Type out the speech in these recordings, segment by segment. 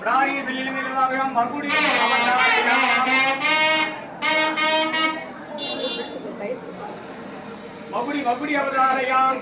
பிராணி செல்லில் நிகழ்வாவிடம் மறுபடியும் மகுடி மகுடி அவதாரையான்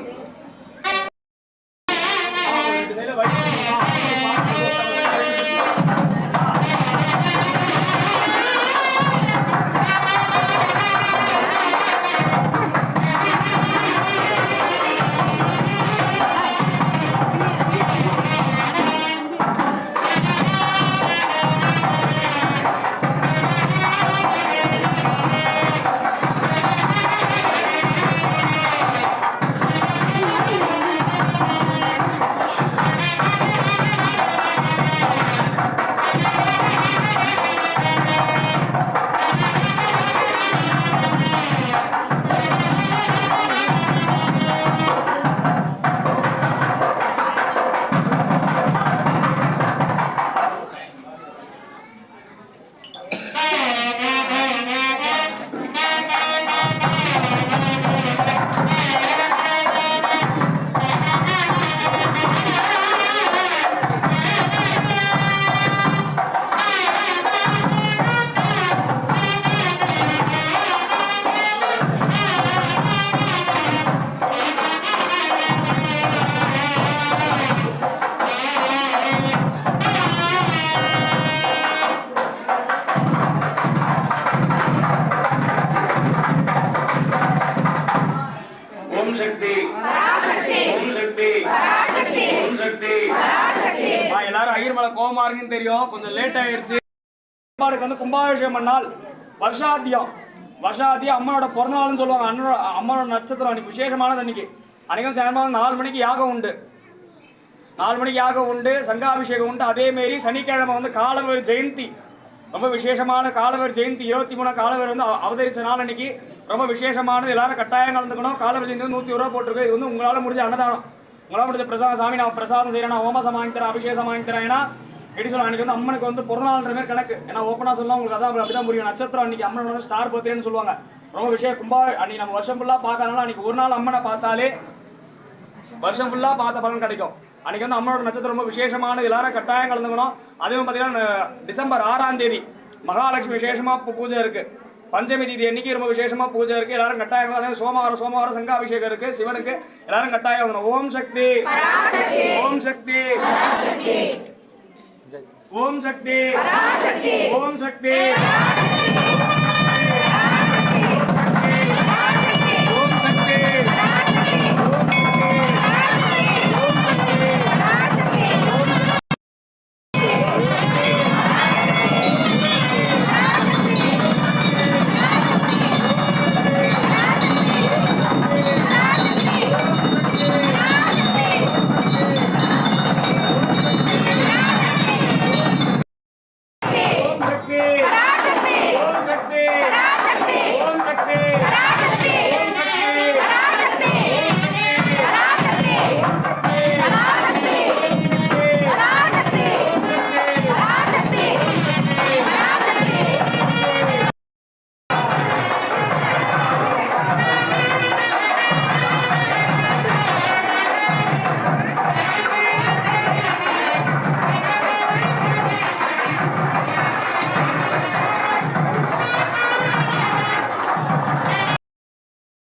எல்லாரும் ஐயர் மேல கோபமா இருக்குன்னு தெரியும். கொஞ்சம் லேட் ஆயிடுச்சு அம்மாவுக்கு வந்து கும்பாபிஷேகம் பண்ணால் வருஷாத்தியம் வருஷாத்தியம் அம்மாவோட பிறந்த நாள்னு சொல்லுவாங்க. அண்ணனோட அம்மாவோட நட்சத்திரம் அன்னைக்கு விசேஷமானது அன்னைக்கு. அன்னைக்கும் சாயங்காலம் நாலு மணிக்கு யாகம் உண்டு. நாலு மணிக்கு யாகம் உண்டு சங்காபிஷேகம் உண்டு. அதே மாரி சனிக்கிழமை வந்து காலவர் ஜெயந்தி. ரொம்ப விசேஷமான காலவர் ஜெயந்தி. இருபத்தி மூணு காலவர் வந்து அவதரித்த அவதரிச்ச நாள் அன்னைக்கு. ரொம்ப விசேஷமானது. எல்லாரும் கட்டாயம் கலந்துக்கணும். காலவர் ஜெயந்தி வந்து நூற்றி ரூபா போட்டிருக்கு. இது வந்து உங்களால் முடிஞ்ச அன்னதானம். உங்களால் பிரசாதம் சாமி நான் பிரசாதம் செய்கிறேன் நான் ஓமசம் அபிஷேகம் வாங்கி ஏன்னா எப்படி சொல்லுவாங்க அன்னைக்கு வந்து அம்மனுக்கு வந்து பிறந்தநாள்ன்ற மாதிரி கணக்கு. ஏன்னா ஓப்பனாக சொல்லலாம் உங்களுக்கு அதான் அப்படிதான் புரியும். நட்சத்திரம் அன்னைக்கு வந்து ஸ்டார் பர்த்டேன்னு சொல்லுவாங்க. ரொம்ப விஷயம் கும்பா அன்னைக்கு நம்ம வருஷம் ஃபுல்லாக பார்க்கறதுனால அன்னைக்கு ஒரு நாள் அம்மனை பார்த்தாலே வருஷம் ஃபுல்லாக பார்த்த பலன் கிடைக்கும். அன்னைக்கு வந்து அம்மனோட நட்சத்திரம் ரொம்ப விசேஷமானது. எல்லாரும் கட்டாயம் கலந்துக்கணும். அதுவும் பார்த்தீங்கன்னா டிசம்பர் ஆறாம் தேதி மகாலட்சுமி விசேஷமாக பூ- பூஜை இருக்குது பஞ்சமி தேதி அன்னைக்கு ரொம்ப விசேஷமா பூஜை இருக்கு? எல்லாரும் கட்டாயம் கலந்து சோமவாரம் சோமவாரம் சங்காபிஷேகம் இருக்கு. சிவனுக்கு எல்லாரும் கட்டாயம் வரணும். ஓம் சக்தி. ஓம் சக்தி. ஓம் சக்தி. ஓம் சக்தி.